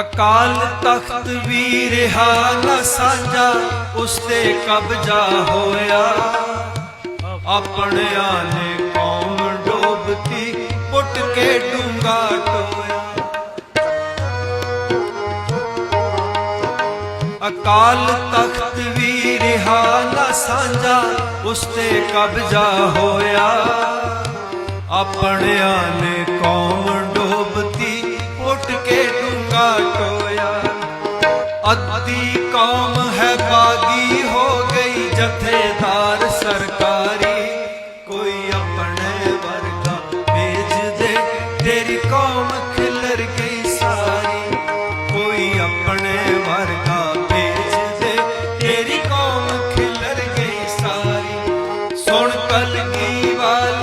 ਅਕਾਲ ਤਖਤ ਵੀ ਰਿਹਾ ਨਾ ਸਾਂਝਾ ਉਸ ਤੇ ਕਬਜ਼ਾ ਹੋਇਆ। ਆਪਣਿਆਂ ਨੇ ਕੌਮ ਡੋਬਤੀ, ਪੁੱਟ ਕੇ ਡੂੰਗਾ ਟੋਇਆ। ਅਕਾਲ ਤਖਤ ਵੀ ਰਿਹਾ ਨਾ ਸਾਂਝਾ ਉਸ ਤੇ ਕਬਜ਼ਾ ਹੋਇਆ। ਆਪਣਿਆਂ ਨੇ ਬਾਗੀ ਵਰਗਾ ਭੇਜ ਤੇਰੀ ਕੌਮ ਖਿਲਰ ਗਈ ਸਾਰੀ ਕੋਈ ਆਪਣੇ ਵਰਗਾ ਭੇਜ ਤੇਰੀ ਕੌਮ ਖਿਲਰ ਗਈ ਸਾਰੀ ਸੁਣ ਕਲਗੀ ਵਾਲ